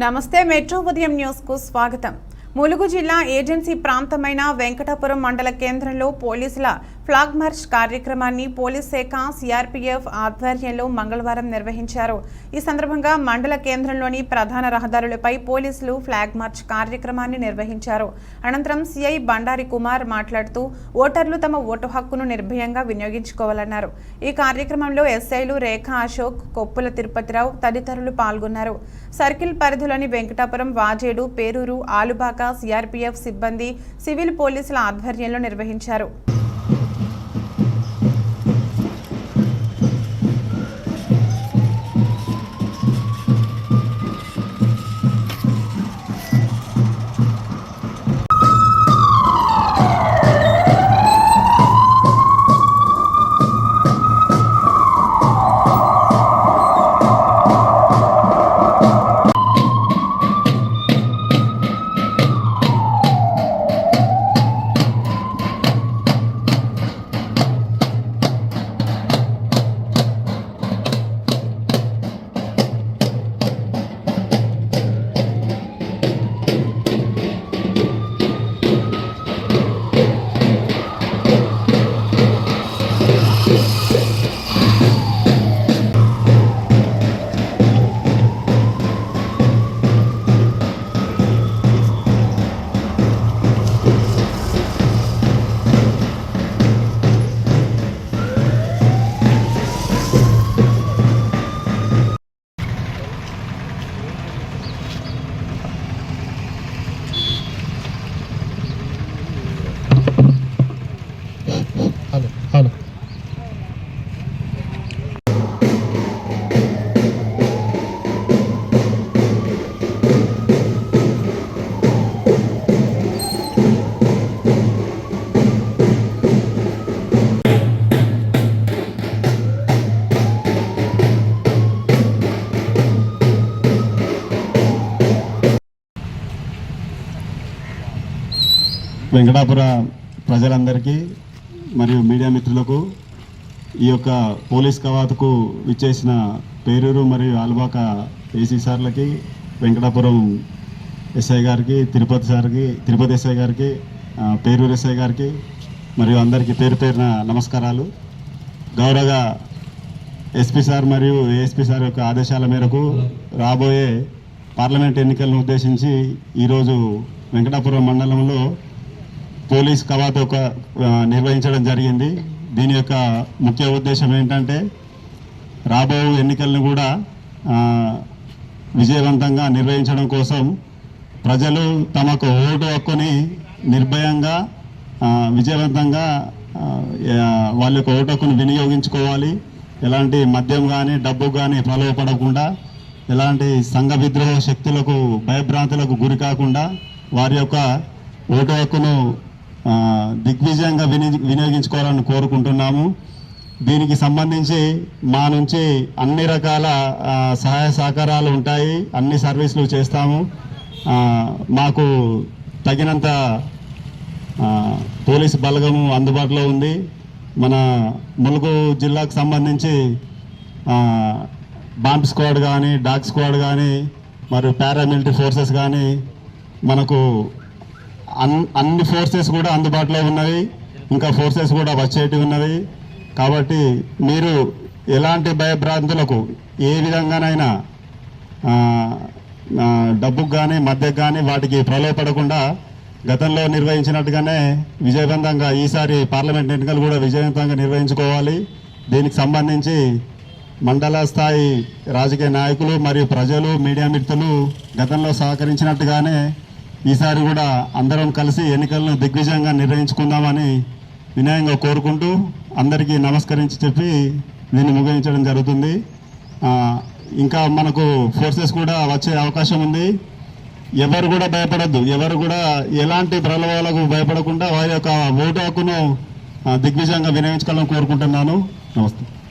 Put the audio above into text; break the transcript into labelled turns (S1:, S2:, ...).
S1: నమస్తే మెట్రో ఉదయం న్యూస్కు స్వాగతం ములుగు జిల్లా ఏజెన్సీ ప్రాంతమైన వెంకటాపురం మండల కేంద్రంలో పోలీసుల ఫ్లాగ్ మార్చ్ కార్యక్రమాన్ని పోలీస్ శాఖ సిఆర్పీఎఫ్ ఆధ్వర్యంలో మంగళవారం నిర్వహించారు ఈ సందర్భంగా మండల కేంద్రంలోని ప్రధాన రహదారులపై పోలీసులు ఫ్లాగ్ మార్చ్ కార్యక్రమాన్ని నిర్వహించారు అనంతరం సిఐ బండారి కుమార్ మాట్లాడుతూ ఓటర్లు తమ ఓటు హక్కును నిర్భయంగా వినియోగించుకోవాలన్నారు ఈ కార్యక్రమంలో ఎస్ఐలు రేఖ అశోక్ కొప్పుల తిరుపతిరావు తదితరులు పాల్గొన్నారు సర్కిల్ పరిధిలోని వెంకటాపురం వాజేడు పేరూరు ఆలుబాక సిఆర్పీఎఫ్ సిబ్బంది సివిల్ పోలీసుల ఆధ్వర్యంలో నిర్వహించారు
S2: వెంకటాపుర ప్రజలందరికీ మరియు మీడియా మిత్రులకు ఈ యొక్క పోలీస్ కవాతుకు విచ్చేసిన పేరూరు మరియు ఆల్బాక ఏసీ సార్లకి వెంకటాపురం ఎస్ఐ గారికి తిరుపతి సార్కి తిరుపతి ఎస్ఐ గారికి పేరూరు ఎస్ఐ గారికి మరియు అందరికీ పేరు పేరున నమస్కారాలు గౌరవ ఎస్పీ సార్ మరియు ఏఎస్పీ సార్ యొక్క ఆదేశాల మేరకు రాబోయే పార్లమెంట్ ఎన్నికలను ఉద్దేశించి ఈరోజు వెంకటాపురం మండలంలో పోలీస్ కవాతు నిర్వహించడం జరిగింది దీని యొక్క ముఖ్య ఉద్దేశం ఏంటంటే రాబో ఎన్నికలను కూడా విజయవంతంగా నిర్వహించడం కోసం ప్రజలు తమకు ఓటు హక్కుని నిర్భయంగా విజయవంతంగా వాళ్ళ యొక్క ఓటు హక్కును వినియోగించుకోవాలి ఎలాంటి మద్యం కానీ డబ్బు కానీ ప్రలోభపడకుండా ఎలాంటి సంఘ విద్రోహ శక్తులకు భయభ్రాంతులకు గురి కాకుండా వారి యొక్క ఓటు హక్కును దిగ్విజయంగా వినియోగించుకోవాలని కోరుకుంటున్నాము దీనికి సంబంధించి మా నుంచి అన్ని రకాల సహాయ సహకారాలు ఉంటాయి అన్ని సర్వీసులు చేస్తాము మాకు తగినంత పోలీసు బలగము అందుబాటులో ఉంది మన ములుగు జిల్లాకు సంబంధించి బాంబ్ స్క్వాడ్ కానీ డాగ్ స్క్వాడ్ కానీ మరియు పారామిలిటరీ ఫోర్సెస్ కానీ మనకు అన్ని ఫోర్సెస్ కూడా అందుబాటులో ఉన్నవి ఇంకా ఫోర్సెస్ కూడా వచ్చేవి ఉన్నవి కాబట్టి మీరు ఎలాంటి భయభ్రాంతులకు ఏ విధంగానైనా డబ్బుకు కానీ మద్దెకు కానీ వాటికి ప్రలోపడకుండా గతంలో నిర్వహించినట్టుగానే విజయవంతంగా ఈసారి పార్లమెంట్ ఎన్నికలు కూడా విజయవంతంగా నిర్వహించుకోవాలి దీనికి సంబంధించి మండల స్థాయి రాజకీయ నాయకులు మరియు ప్రజలు మీడియా మిత్రులు గతంలో సహకరించినట్టుగానే ఈసారి కూడా అందరం కలిసి ఎన్నికలను దిగ్విజయంగా నిర్వహించుకుందామని వినయంగా కోరుకుంటూ అందరికీ నమస్కరించి చెప్పి దీన్ని ముగించడం జరుగుతుంది ఇంకా మనకు ఫోర్సెస్ కూడా వచ్చే అవకాశం ఉంది ఎవరు కూడా భయపడద్దు ఎవరు కూడా ఎలాంటి ప్రలోభాలకు భయపడకుండా వారి యొక్క ఓటు హక్కును దిగ్విజయంగా వినియోగించుకోవాలని కోరుకుంటున్నాను నమస్తే